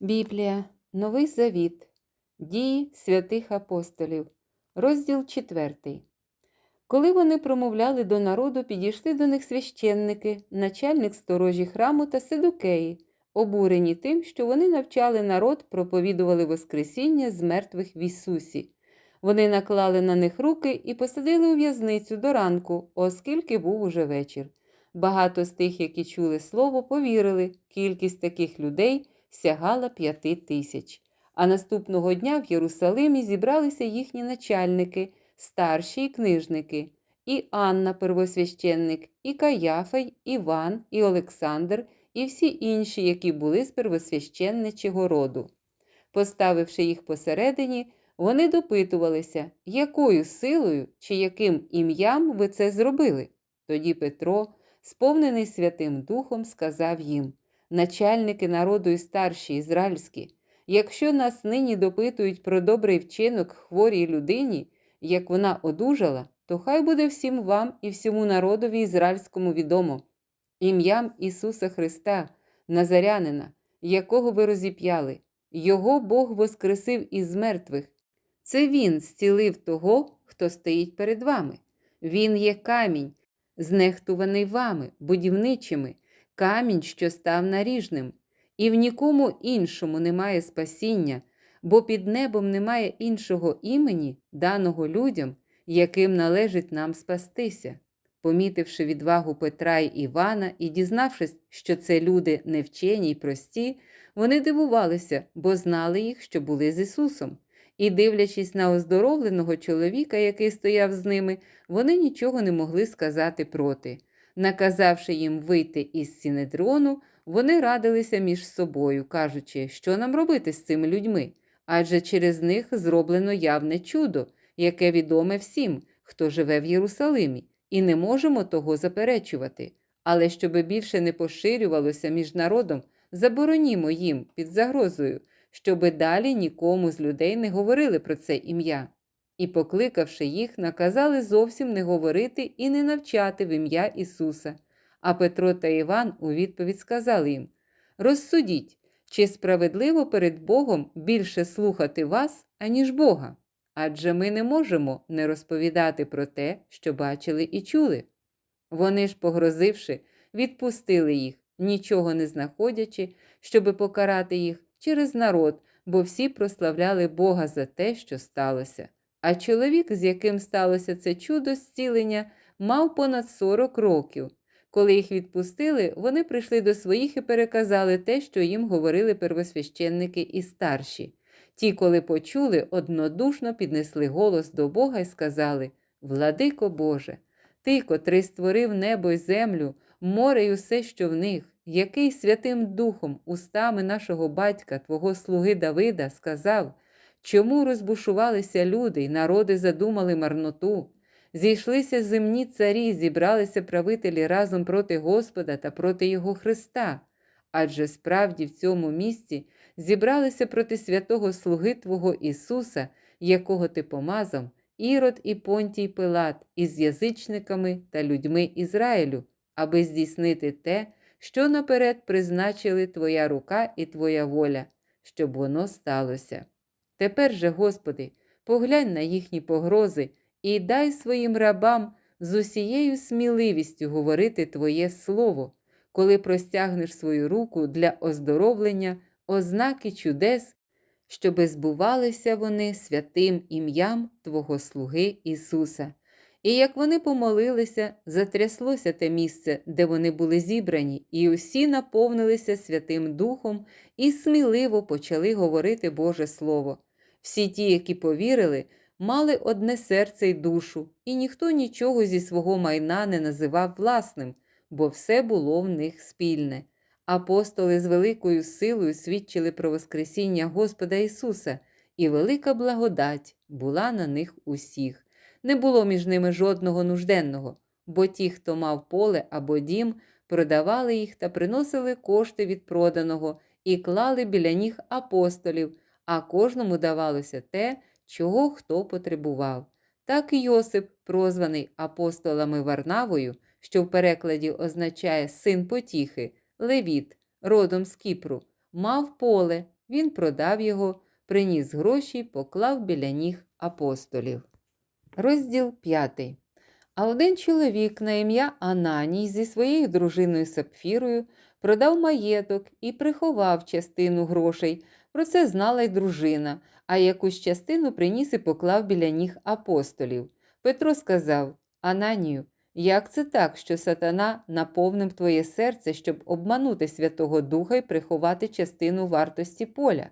Біблія, Новий Завіт, Дії святих апостолів, розділ 4. Коли вони промовляли до народу, підійшли до них священники, начальник сторожі храму та Седукеї, обурені тим, що вони навчали народ, проповідували Воскресіння з мертвих в Ісусі. Вони наклали на них руки і посадили у в'язницю до ранку, оскільки був уже вечір. Багато з тих, які чули слово, повірили, кількість таких людей сягала п'яти тисяч. А наступного дня в Єрусалимі зібралися їхні начальники, старші і книжники, і Анна, первосвященник, і Каяфа, й Іван, і Олександр, і всі інші, які були з первосвященничого роду. Поставивши їх посередині, вони допитувалися, якою силою чи яким ім'ям ви це зробили. Тоді Петро, сповнений Святим Духом, сказав їм начальники народу і старші ізраїльські, якщо нас нині допитують про добрий вчинок хворій людині, як вона одужала, то хай буде всім вам і всьому народові ізраїльському відомо. Ім'ям Ісуса Христа, Назарянина, якого ви розіп'яли, Його Бог воскресив із мертвих. Це Він зцілив того, хто стоїть перед вами. Він є камінь, знехтуваний вами, будівничими, камінь, що став наріжним, і в нікому іншому немає спасіння, бо під небом немає іншого імені, даного людям, яким належить нам спастися. Помітивши відвагу Петра й Івана і дізнавшись, що це люди невчені й прості, вони дивувалися, бо знали їх, що були з Ісусом. І, дивлячись на оздоровленого чоловіка, який стояв з ними, вони нічого не могли сказати проти. Наказавши їм вийти із Сінедрону, вони радилися між собою, кажучи, що нам робити з цими людьми, адже через них зроблено явне чудо, яке відоме всім, хто живе в Єрусалимі, і не можемо того заперечувати. Але щоби більше не поширювалося між народом, заборонімо їм під загрозою, щоби далі нікому з людей не говорили про це ім'я. І, покликавши їх, наказали зовсім не говорити і не навчати в ім'я Ісуса. А Петро та Іван у відповідь сказали їм: Розсудіть, чи справедливо перед Богом більше слухати вас, аніж Бога? Адже ми не можемо не розповідати про те, що бачили і чули. Вони ж, погрозивши, відпустили їх, нічого не знаходячи, щоби покарати їх через народ, бо всі прославляли Бога за те, що сталося. А чоловік, з яким сталося це чудо зцілення, мав понад 40 років. Коли їх відпустили, вони прийшли до своїх і переказали те, що їм говорили первосвященники і старші. Ті, коли почули, однодушно піднесли голос до Бога і сказали: Владико Боже, Ти, котрий створив небо й землю, море й усе, що в них, який Святим Духом, устами нашого батька, Твого слуги Давида, сказав, чому розбушувалися люди й народи задумали марноту. Зійшлися земні царі, зібралися правителі разом проти Господа та проти Його Христа. Адже справді в цьому місці зібралися проти святого Слуги Твого Ісуса, якого Ти помазав, Ірод і Понтій Пилат, із язичниками та людьми Ізраїлю, аби здійснити те, що наперед призначили Твоя рука і Твоя воля, щоб воно сталося. Тепер же, Господи, поглянь на їхні погрози і дай своїм рабам з усією сміливістю говорити Твоє Слово, коли простягнеш свою руку для оздоровлення, ознаки чудес, щоби збувалися вони святим ім'ям Твого Слуги Ісуса. І як вони помолилися, затряслося те місце, де вони були зібрані, і усі наповнилися Святим Духом і сміливо почали говорити Боже Слово. Всі ті, які повірили, мали одне серце й душу, і ніхто нічого зі свого майна не називав власним, бо все було в них спільне. Апостоли з великою силою свідчили про Воскресіння Господа Ісуса, і велика благодать була на них усіх. Не було між ними жодного нужденного, бо ті, хто мав поле або дім, продавали їх та приносили кошти від проданого і клали біля ніг апостолів, а кожному давалося те, чого хто потребував. Так Йосип, прозваний апостолами Варнавою, що в перекладі означає син потіхи, левіт, родом з Кіпру, мав поле Він продав його, приніс гроші, поклав біля ніг апостолів. Розділ 5. А один чоловік на ім'я Ананій зі своєю дружиною Сапфірою продав маєток і приховав частину грошей. Про це знала й дружина, а якусь частину приніс і поклав біля ніг апостолів. Петро сказав Ананію, як це так, що сатана наповнив твоє серце, щоб обманути Святого Духа і приховати частину вартості поля?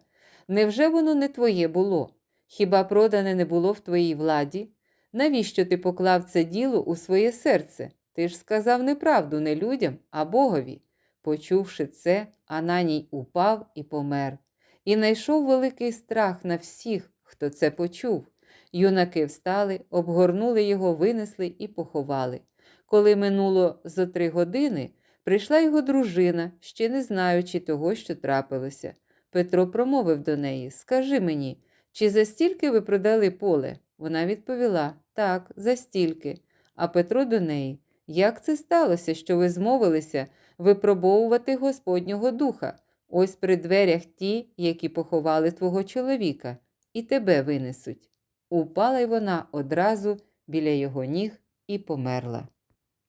Невже воно не твоє було? Хіба продане не було в твоїй владі? Навіщо ти поклав це діло у своє серце? Ти ж сказав неправду не людям, а Богові. Почувши це, Ананій упав і помер. І найшов великий страх на всіх, хто це почув. Юнаки встали, обгорнули його, винесли і поховали. Коли минуло зо три години, прийшла його дружина, ще не знаючи того, що трапилося. Петро промовив до неї Скажи мені, чи за стільки ви продали поле? Вона відповіла Так, за стільки. А Петро до неї Як це сталося, що ви змовилися випробовувати Господнього духа? Ось при дверях ті, які поховали твого чоловіка, і тебе винесуть. Упала й вона одразу біля його ніг і померла.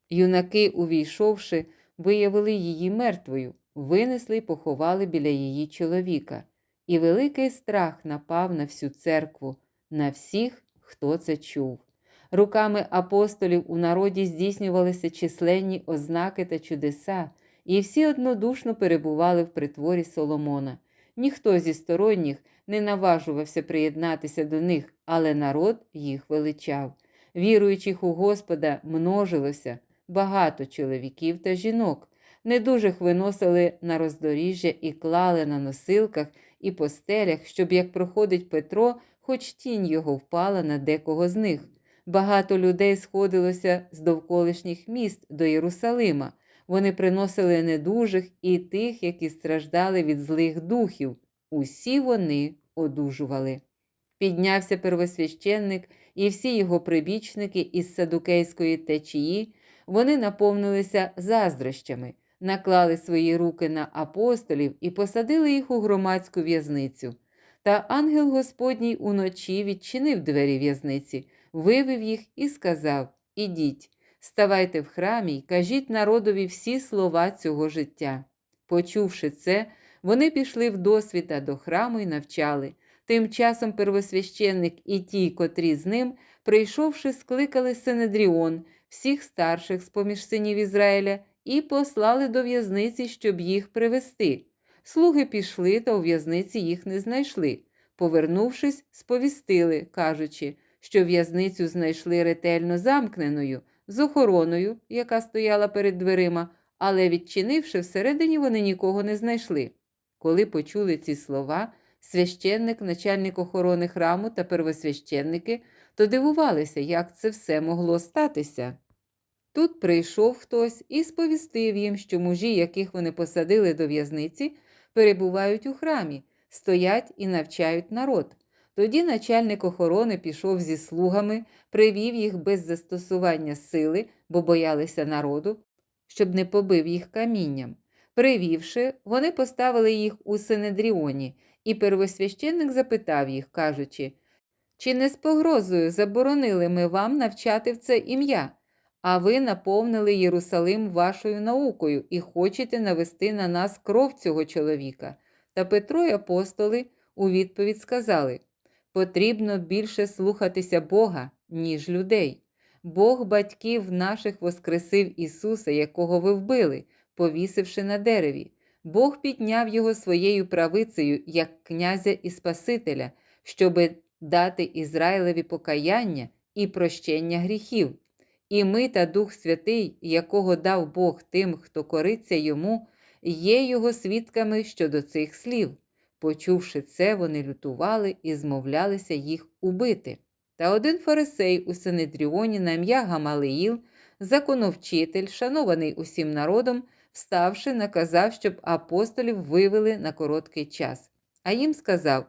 Юнаки, увійшовши, виявили її мертвою, винесли й поховали біля її чоловіка, і великий страх напав на всю церкву, на всіх, хто це чув. Руками апостолів у народі здійснювалися численні ознаки та чудеса, і всі однодушно перебували в притворі Соломона. Ніхто зі сторонніх не наважувався приєднатися до них, але народ їх величав. Віруючих у Господа множилося багато чоловіків та жінок. Недужих виносили на роздоріжжя і клали на носилках і постелях, щоб, як проходить Петро, хоч тінь його впала на декого з них. Багато людей сходилося з довколишніх міст до Єрусалима. Вони приносили недужих і тих, які страждали від злих духів. Усі вони одужували. Піднявся первосвященник і всі його прибічники із садукейської течії, вони наповнилися заздрощами, наклали свої руки на апостолів і посадили їх у громадську в'язницю. Та ангел Господній уночі відчинив двері в'язниці, вивів їх і сказав: Ідіть, ставайте в храмі й кажіть народові всі слова цього життя. Почувши це, вони пішли в досвіта до храму і навчали. Тим часом первосвященник і ті, котрі з ним, прийшовши, скликали Синедріон, всіх старших з поміж синів Ізраїля, і послали до в'язниці, щоб їх привести. Слуги пішли, та у в'язниці їх не знайшли. Повернувшись, сповістили, кажучи, що в'язницю знайшли ретельно замкненою, з охороною, яка стояла перед дверима, але, відчинивши всередині, вони нікого не знайшли. Коли почули ці слова, священник, начальник охорони храму та первосвященники, то дивувалися, як це все могло статися. Тут прийшов хтось і сповістив їм, що мужі, яких вони посадили до в'язниці, перебувають у храмі, стоять і навчають народ. Тоді начальник охорони пішов зі слугами, привів їх без застосування сили, бо боялися народу, щоб не побив їх камінням. Привівши, вони поставили їх у Синедріоні, і первосвященник запитав їх, кажучи, чи не з погрозою заборонили ми вам навчати в це ім'я, а ви наповнили Єрусалим вашою наукою і хочете навести на нас кров цього чоловіка. Та Петро й апостоли у відповідь сказали потрібно більше слухатися Бога, ніж людей. Бог батьків наших воскресив Ісуса, якого ви вбили, повісивши на дереві. Бог підняв його своєю правицею як князя і Спасителя, щоби дати Ізраїлеві покаяння і прощення гріхів. І ми та Дух Святий, якого дав Бог тим, хто кориться йому, є його свідками щодо цих слів. Почувши це, вони лютували і змовлялися їх убити. Та один фарисей у Синедріоні на ім'я Гамалеїл, законовчитель, шанований усім народом, вставши, наказав, щоб апостолів вивели на короткий час. А їм сказав: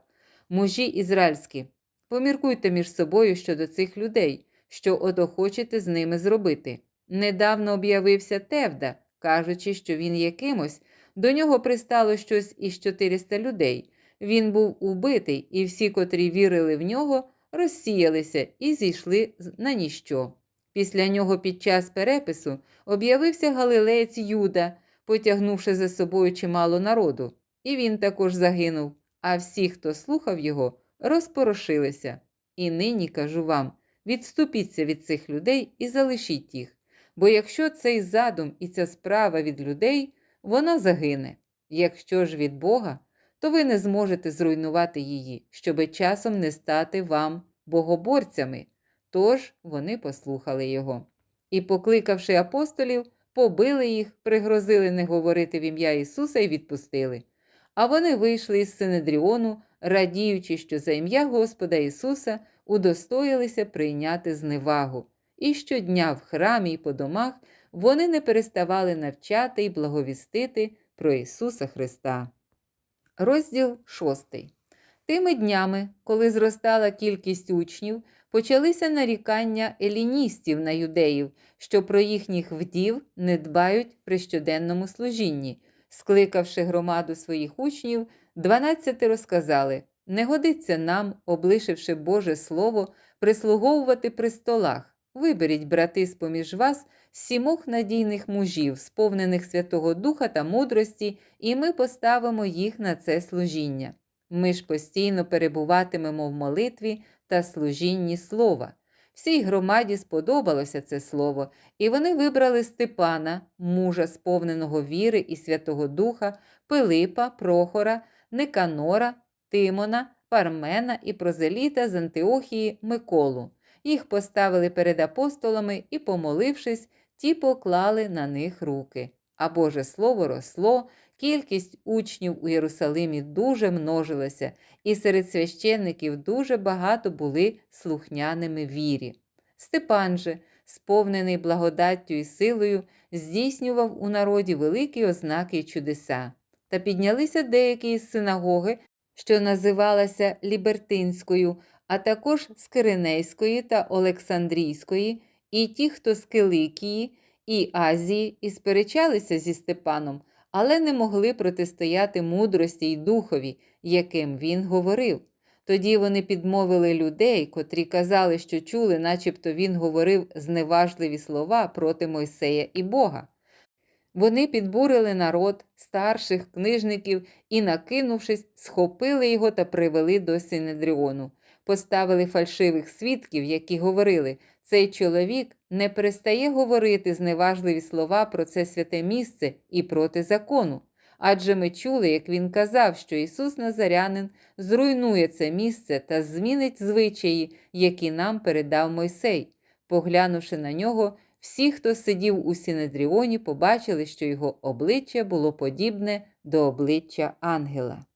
Мужі ізраїльські, поміркуйте між собою щодо цих людей, що ото хочете з ними зробити. Недавно об'явився Тевда, кажучи, що він якимось, до нього пристало щось із 400 людей. він був убитий, і всі, котрі вірили в нього, розсіялися і зійшли на ніщо. Після нього під час перепису об'явився галилеєць Юда, потягнувши за собою чимало народу, і він також загинув, а всі, хто слухав його, розпорошилися. І нині кажу вам: відступіться від цих людей і залишіть їх. Бо якщо цей задум і ця справа від людей, вона загине. Якщо ж від Бога, то ви не зможете зруйнувати її, щоби часом не стати вам богоборцями. Тож вони послухали його. І, покликавши апостолів, побили їх, пригрозили не говорити в ім'я Ісуса і відпустили. А вони вийшли із Синедріону, радіючи, що за ім'я Господа Ісуса удостоїлися прийняти зневагу. І щодня в храмі і по домах вони не переставали навчати і благовістити про Ісуса Христа. Розділ 6. Тими днями, коли зростала кількість учнів, почалися нарікання еліністів на юдеїв, що про їхніх вдів не дбають при щоденному служінні. Скликавши громаду своїх учнів, дванадцяти розказали не годиться нам, облишивши Боже Слово, прислуговувати при столах. Виберіть, брати, з поміж вас сімох надійних мужів, сповнених Святого Духа та мудрості, і ми поставимо їх на це служіння. Ми ж постійно перебуватимемо в молитві та служінні слова. Всій громаді сподобалося це слово, і вони вибрали Степана, мужа, сповненого віри і Святого Духа, Пилипа, Прохора, Никанора, Тимона, Пармена і Прозеліта з Антиохії Миколу. Їх поставили перед апостолами і, помолившись, ті поклали на них руки. А Боже Слово росло, кількість учнів у Єрусалимі дуже множилася, і серед священників дуже багато були слухняними вірі. Степан же, сповнений благодаттю і силою, здійснював у народі великі ознаки й чудеса. Та піднялися деякі із синагоги, що називалася Лібертинською, а також з Киринейської та Олександрійської, і ті, хто з Киликії і Азії, і сперечалися зі Степаном, але не могли протистояти мудрості й духові, яким він говорив. Тоді вони підмовили людей, котрі казали, що чули, начебто він говорив зневажливі слова проти Мойсея і Бога. Вони підбурили народ, старших книжників і, накинувшись, схопили його та привели до Синедріону. Поставили фальшивих свідків, які говорили: цей чоловік не перестає говорити зневажливі слова про це святе місце і проти закону. Адже ми чули, як він казав, що Ісус Назарянин зруйнує це місце та змінить звичаї, які нам передав Мойсей. Поглянувши на нього, всі, хто сидів у Синедріоні, побачили, що його обличчя було подібне до обличчя ангела.